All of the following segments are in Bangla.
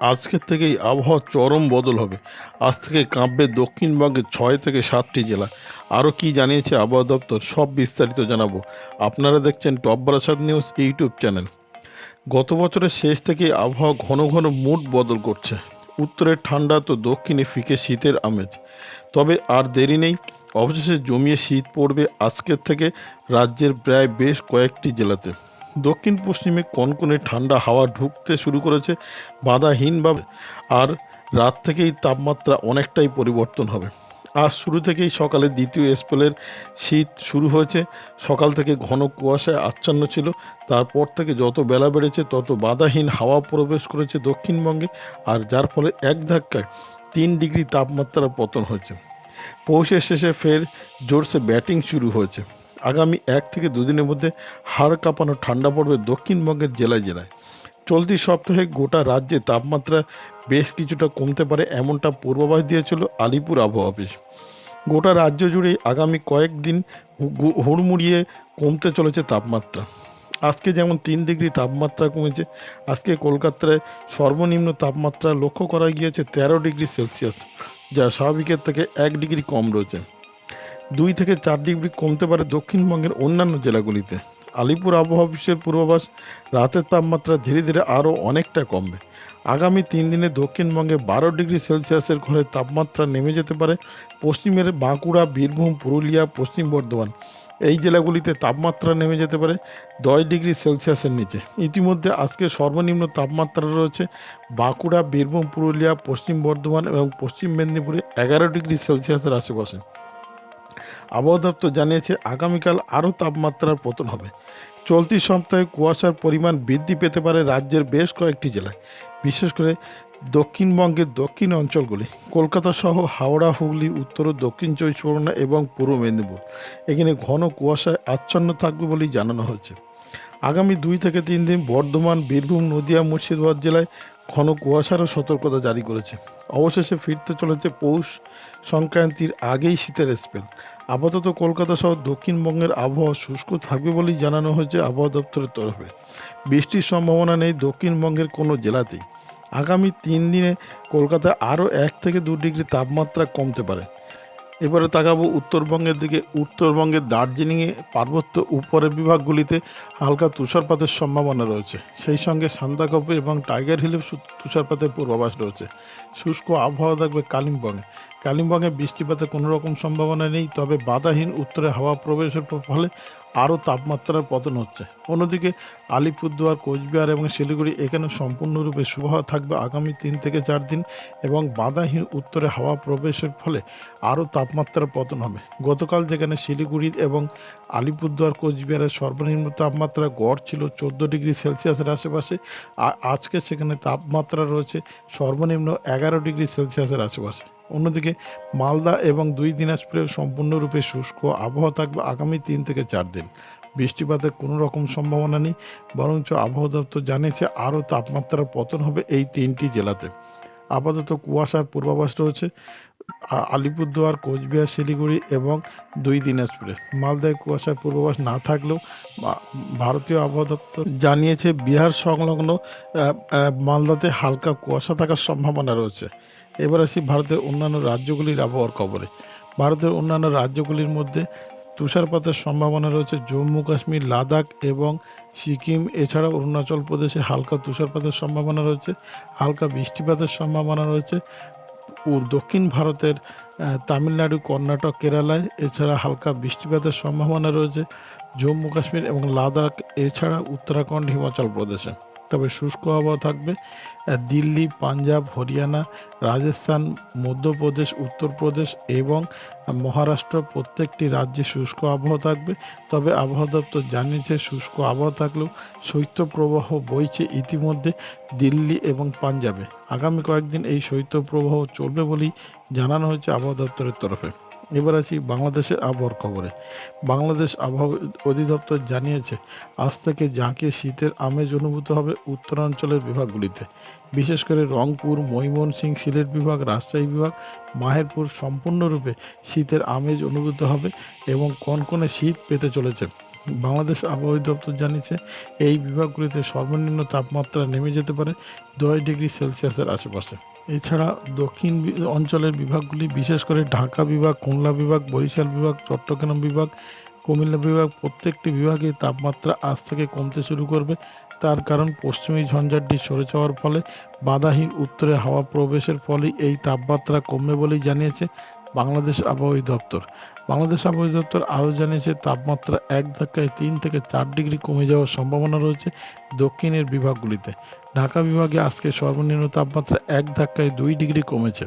আজকের থেকেই আবহাওয়া চরম বদল হবে। আজ থেকে কাঁপবে দক্ষিণবঙ্গের ছয় থেকে সাতটি জেলা। আরও কি জানিয়েছে আবহাওয়া দপ্তর সব বিস্তারিত জানাব। আপনারা দেখছেন top Barasat news YouTube channel. গত বছরের শেষ থেকে আবহাওয়া ঘন ঘন মুড বদল করছে। উত্তরের ঠান্ডা তো দক্ষিণে ফিকে শীতের আমেজ। তবে আর দেরি নেই, অবশেষে জমিয়ে শীত পড়বে আজকের থেকে রাজ্যের প্রায় বেশ কয়েকটি জেলাতে। দক্ষিণ পশ্চিমে কনকনে ঠান্ডা হাওয়া ঢুকতে শুরু করেছে বাধাহীনভাবে আর রাত থেকেই তাপমাত্রা অনেকটাই পরিবর্তন হবে। আজ শুরু থেকেই সকালে দ্বিতীয় স্পেলের শীত শুরু হয়েছে। সকাল থেকে ঘন কুয়াশায় আচ্ছন্ন ছিল। তারপর থেকে যত বেলা বেড়েছে, তত বাধাহীন হাওয়া প্রবেশ করেছে দক্ষিণবঙ্গে, আর যার ফলে এক ধাক্কায় তিন ডিগ্রি তাপমাত্রার পতন হয়েছে। পৌষের শেষে ফের জোরসে ব্যাটিং শুরু হয়েছে। আগামী এক থেকে দুদিনের মধ্যে হাড় কাঁপানো ঠান্ডা পড়বে দক্ষিণবঙ্গের জেলায় জেলায়। চলতি সপ্তাহে গোটা রাজ্যে তাপমাত্রা বেশ কিছুটা কমতে পারে এমনটা পূর্বাভাস দিয়েছিল আলিপুর আবহাওয়া অফিস। গোটা রাজ্য জুড়ে আগামী কয়েকদিন হুড়মুড়িয়ে কমতে চলেছে তাপমাত্রা। আজকে যেমন তিন ডিগ্রি তাপমাত্রা কমেছে, আজকে কলকাতায় সর্বনিম্ন তাপমাত্রা লক্ষ্য করা গিয়েছে তেরো ডিগ্রি সেলসিয়াস, যা স্বাভাবিকের থেকে এক ডিগ্রি কম রয়েছে। দুই থেকে চার ডিগ্রি কমতে পারে দক্ষিণবঙ্গের অন্যান্য জেলাগুলিতে। আলিপুর আবহাওয়া অফিসের পূর্বাভাস, রাতের তাপমাত্রা ধীরে ধীরে আরও অনেকটা কমবে। আগামী তিন দিনে দক্ষিণবঙ্গে বারো ডিগ্রি সেলসিয়াসের ঘরে তাপমাত্রা নেমে যেতে পারে। পশ্চিমের বাঁকুড়া, বীরভূম, পুরুলিয়া, পশ্চিম বর্ধমান এই জেলাগুলিতে তাপমাত্রা নেমে যেতে পারে দশ ডিগ্রি সেলসিয়াসের নিচে। ইতিমধ্যে আজকে সর্বনিম্ন তাপমাত্রা রয়েছে বাঁকুড়া, বীরভূম, পুরুলিয়া, পশ্চিম বর্ধমান এবং পশ্চিম মেদিনীপুরে এগারো ডিগ্রি সেলসিয়াসের আশেপাশে। আবহাওয়া দপ্তর জানিয়েছে আগামীকাল আরও তাপমাত্রার পতন হবে। চলতি সপ্তাহে কুয়াশার পরিমাণ বৃদ্ধি পেতে পারে রাজ্যের বেশ কয়েকটি জেলায়। বিশেষ করে দক্ষিণবঙ্গের দক্ষিণ অঞ্চলগুলি, কলকাতা সহ হাওড়া, হুগলি, উত্তর ও দক্ষিণ চব্বিশ পরগনা এবং পূর্ব মেদিনীপুর। এখানে ঘন কুয়াশায় আচ্ছন্ন থাকবে বলেই জানানো হয়েছে। আগামী দুই থেকে তিন দিন বর্ধমান, বীরভূম, নদিয়া, মুর্শিদাবাদ জেলায় ঘন কুয়াশারও সতর্কতা জারি করেছে। অবশেষে ফিরতে চলেছে পৌষ সংক্রান্তির আগেই শীতের স্পেল আপাতত কলকাতা সহ দক্ষিণবঙ্গের আবহাওয়া শুষ্ক থাকবে বলেই জানানো হয়েছে আবহাওয়া দপ্তরের তরফে। বৃষ্টির সম্ভাবনা নেই দক্ষিণবঙ্গের কোনো জেলাতেই। আগামী তিন দিনে কলকাতায় আরও এক থেকে দু ডিগ্রি তাপমাত্রা কমতে পারে। এবারে তাকাবো উত্তরবঙ্গের দিকে। উত্তরবঙ্গের দার্জিলিংয়ে পার্বত্য উপরের বিভাগগুলিতে হালকা তুষারপাতের সম্ভাবনা রয়েছে। সেই সঙ্গে সান্দাকপে এবং টাইগার হিলে তুষারপাতের পূর্বাভাস রয়েছে। শুষ্ক আবহাওয়া থাকবে কালিম্পংয়ে। কালিম্পংয়ে বৃষ্টিপাতের কোনো রকম সম্ভাবনা নেই, তবে বাধাহীন উত্তরে হাওয়া প্রবেশের ফলে আরও তাপমাত্রার পতন হচ্ছে। অন্যদিকে আলিপুরদুয়ার, কোচবিহার এবং শিলিগুড়ি এখানে সম্পূর্ণরূপে শুভহাওয়া থাকবে আগামী তিন থেকে চার দিন এবং বাধাহীন উত্তরে হাওয়া প্রবেশের ফলে আরও তাপমাত্রার পতন হবে। গতকাল যেখানে শিলিগুড়ি এবং আলিপুরদুয়ার, কোচবিহারের সর্বনিম্ন তাপমাত্রা গড় ছিল চোদ্দ ডিগ্রি সেলসিয়াসের আশেপাশে আজকে সেখানে তাপমাত্রা রয়েছে সর্বনিম্ন এগারো ডিগ্রি সেলসিয়াসের আশেপাশে। অন্যদিকে মালদা এবং দুই দিনাজপুরে সম্পূর্ণরূপে শুষ্ক আবহাওয়া থাকবে আগামী তিন থেকে চার দিন। বৃষ্টিপাতের কোনো রকম সম্ভাবনা নেই, বরঞ্চ আবহাওয়া দপ্তর জানিয়েছে আরও তাপমাত্রার পতন হবে এই তিনটি জেলাতে। আপাতত কুয়াশার পূর্বাভাস রয়েছে আলিপুরদুয়ার, কোচবিহার, শিলিগুড়ি এবং দুই দিনাজপুরে। মালদায় কুয়াশার পূর্বাভাস না থাকলেও ভারতীয় আবহাওয়া দপ্তর জানিয়েছে বিহার সংলগ্ন মালদাতে হালকা কুয়াশা থাকার সম্ভাবনা রয়েছে। এবার আসি ভারতের অন্যান্য রাজ্যগুলির আবহাওয়ার খবরে। ভারতের অন্যান্য রাজ্যগুলির মধ্যে তুষারপাতের সম্ভাবনা রয়েছে জম্মু, কাশ্মীর, লাদাখ এবং সিকিম। এছাড়াও অরুণাচল প্রদেশে হালকা তুষারপাতের সম্ভাবনা রয়েছে, হালকা বৃষ্টিপাতের সম্ভাবনা রয়েছে। ও দক্ষিণ ভারতের তামিলনাড়ু, কর্ণাটক, কেরালায় এছাড়া হালকা বৃষ্টিপাতের সম্ভাবনা রয়েছে। জম্মু, কাশ্মীর এবং লাদাখ, এছাড়া উত্তরাখণ্ড, হিমাচল প্রদেশে। তবে শুষ্ক আবহাওয়া থাকবে। দিল্লি, পাঞ্জাব, হরিয়ানা, রাজস্থান, মধ্যপ্রদেশ, উত্তরপ্রদেশ এবং মহারাষ্ট্র প্রত্যেকটি রাজ্যে শুষ্ক আবহাওয়া থাকবে। তবে আবহাওয়া দপ্তর জানিয়েছে, শুষ্ক আবহাওয়া থাকলেও শৈত্যপ্রবাহ বইছে ইতিমধ্যে দিল্লি এবং পাঞ্জাবে। আগামী কয়েকদিন এই শৈত্যপ্রবাহ চলবে বলেই জানানো হয়েছে আবহাওয়া দপ্তরের তরফে। এবার আসি বাংলাদেশের আবহাওয়ার খবরে। বাংলাদেশ আবহাওয়া অধিদপ্তর জানিয়েছে, আজ থেকে জাঁকে শীতের আমেজ অনুভূত হবে উত্তরাঞ্চলের বিভাগগুলিতে। বিশেষ করে রংপুর, ময়মনসিংহ, সিলেট বিভাগ, রাজশাহী বিভাগ, মাহেরপুর সম্পূর্ণরূপে শীতের আমেজ অনুভূত হবে এবং কনকনে শীত পেতে চলেছে। বাংলাদেশ আবহাওয়া দপ্তর জানিয়েছে, এই বিভাগগুলিতে সর্বনিম্ন তাপমাত্রা নেমে যেতে পারে দশ ডিগ্রি সেলসিয়াসের আশেপাশে। এছাড়া দক্ষিণ অঞ্চলের বিভাগগুলি, বিশেষ করে ঢাকা বিভাগ, খুলনা বিভাগ, বরিশাল বিভাগ, চট্টগ্রাম বিভাগ, কুমিল্লা বিভাগ, প্রত্যেকটি বিভাগে তাপমাত্রা আজ থেকে কমতে শুরু করবে। তার কারণ, পশ্চিমী ঝঞ্ঝাটটি সরে যাওয়ার ফলে বাধাহীন উত্তরে হাওয়া প্রবেশের ফলে এই তাপমাত্রা কমবে বলেই জানিয়েছে বাংলাদেশ আবহাওয়া দপ্তর। বাংলাদেশ আবহাওয়া দপ্তর আরও জানিয়েছে, তাপমাত্রা এক ধাক্কায় তিন থেকে চার ডিগ্রি কমে যাওয়ার সম্ভাবনা রয়েছে দক্ষিণের বিভাগগুলিতে। ঢাকা বিভাগে আজকে সর্বনিম্ন তাপমাত্রা এক ধাক্কায় দুই ডিগ্রি কমেছে।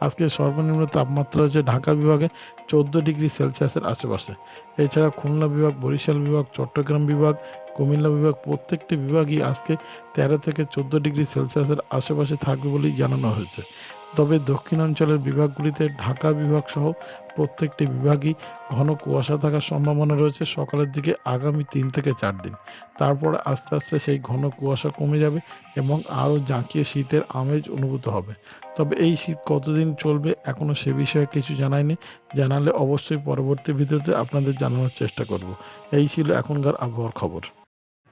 আজকে সর্বনিম্ন তাপমাত্রা হচ্ছে ঢাকা বিভাগে চোদ্দ ডিগ্রি সেলসিয়াসের আশেপাশে। এছাড়া খুলনা বিভাগ, বরিশাল বিভাগ, চট্টগ্রাম বিভাগ কুমিল্লা বিভাগ প্রত্যেকটি বিভাগই আজকে তেরো থেকে চোদ্দ ডিগ্রি সেলসিয়াসের আশেপাশে থাকবে বলেই জানানো হয়েছে। তবে দক্ষিণাঞ্চলের বিভাগগুলিতে ঢাকা বিভাগ সহ প্রত্যেকটি বিভাগই ঘন কুয়াশা থাকার সম্ভাবনা রয়েছে সকালের দিকে আগামী তিন থেকে চার দিন। তারপরে আস্তে আস্তে সেই ঘন কুয়াশা কমে যাবে এবং আরও জাঁকিয়ে শীতের আমেজ অনুভূত হবে। তবে এই শীত কতদিন চলবে এখনও সে বিষয়ে কিছু জানায়নি। জানালে অবশ্যই পরবর্তী ভিডিওতে আপনাদের জানানোর চেষ্টা করব। এই ছিল এখনকার আবহাওয়ার খবর।